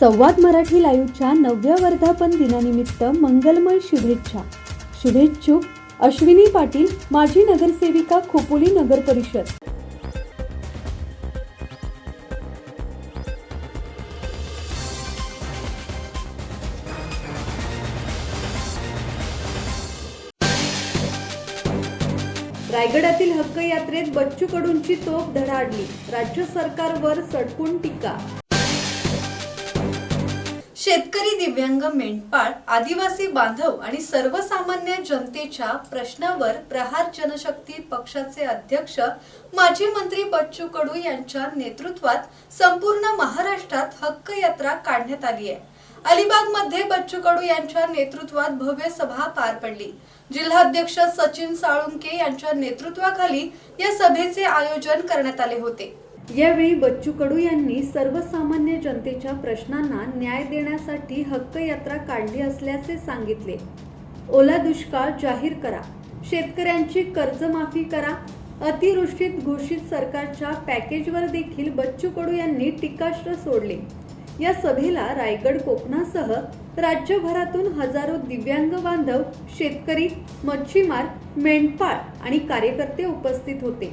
संवाद मराठी लाईव्हच्या नवव्या वर्धापन दिनानिमित्त मंगलमय शुभेच्छा. शुभेच्छुक अश्विनी पाटील माजी नगरसेविका खोपोली नगर परिषद. रायगडातील हक्क यात्रेत बच्चू कडूंची तोफ धडाडली. राज्य सरकारवर सडकून टीका. शेतकरी दिव्यांग मेंढपाळ आदिवासी बांधव आणि सर्वसामान्य जनतेच्या प्रश्नावर प्रहार जनशक्ती पक्षाचे अध्यक्ष माजी मंत्री बच्चू कडू यांच्या नेतृत्वात संपूर्ण महाराष्ट्रात हक्क यात्रा काढण्यात आली आहे. अलिबागमध्ये बच्चू कडू यांच्या नेतृत्वात भव्य सभा पार पडली. जिल्हाध्यक्ष सचिन साळुंके यांच्या नेतृत्वाखाली या सभेचे आयोजन करण्यात आले होते. यावेळी बच्चू कडू यांनी सर्वसामान्य जनतेच्या प्रश्नांना न्याय देण्यासाठी हक्क यात्रा काढली असल्याचे सांगितले. ओला दुष्काळ जाहीर करा. शेतकऱ्यांची कर्जमाफी करा. अतिवृष्टीत घोषित सरकारच्या पॅकेजवर देखील बच्चू कडू यांनी टीकास्त्र सोडले. या सभेला रायगड कोकणासह राज्यभरातून हजारो दिव्यांग बांधव शेतकरी मच्छीमार मेंढपाळ आणि कार्यकर्ते उपस्थित होते.